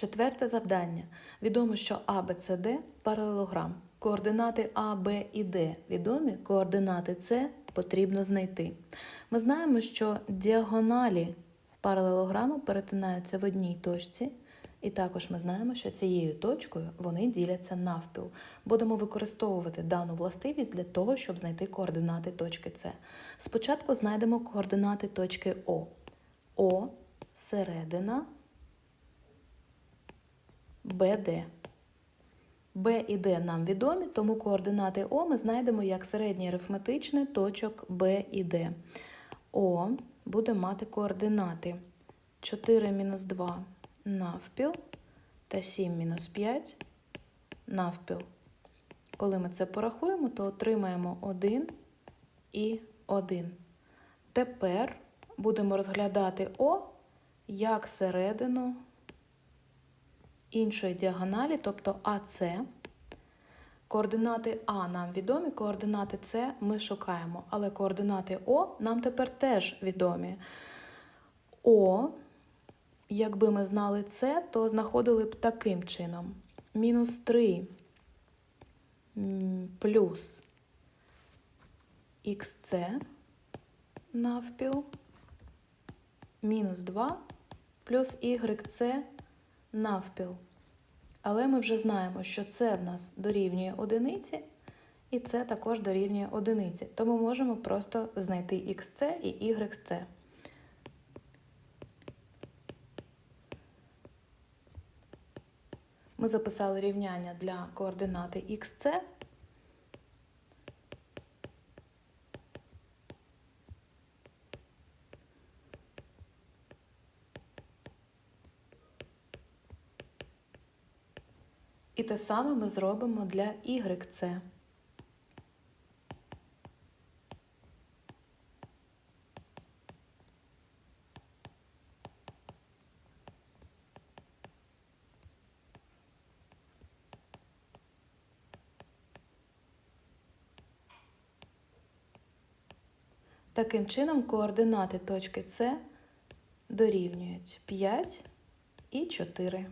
Четверте завдання. Відомо, що А, Б, С, Д – паралелограм. Координати А, Б і Д відомі, координати С потрібно знайти. Ми знаємо, що діагоналі паралелограму перетинаються в одній точці, і також ми знаємо, що цією точкою вони діляться навпіл. Будемо використовувати дану властивість для того, щоб знайти координати точки С. Спочатку знайдемо координати точки О. О середина БД. Б і Д нам відомі, тому координати О ми знайдемо як середнє арифметичне точок Б і Д. О буде мати координати 4 мінус 2 навпіл та 7 мінус 5 навпіл. Коли ми це порахуємо, то отримаємо 1 і 1. Тепер будемо розглядати О як середину іншої діагоналі, тобто АС. Координати А нам відомі, координати С ми шукаємо, але координати О нам тепер теж відомі. О, якби ми знали С, то знаходили б таким чином. Мінус 3 плюс ХС навпіл, мінус 2 плюс YC навпіл. Але ми вже знаємо, що це в нас дорівнює одиниці, і це також дорівнює одиниці. Тому можемо просто знайти xc і yc. Ми записали рівняння для координати xc. І те саме ми зробимо для YC. Таким чином, координати точки С дорівнюють 5 і 4.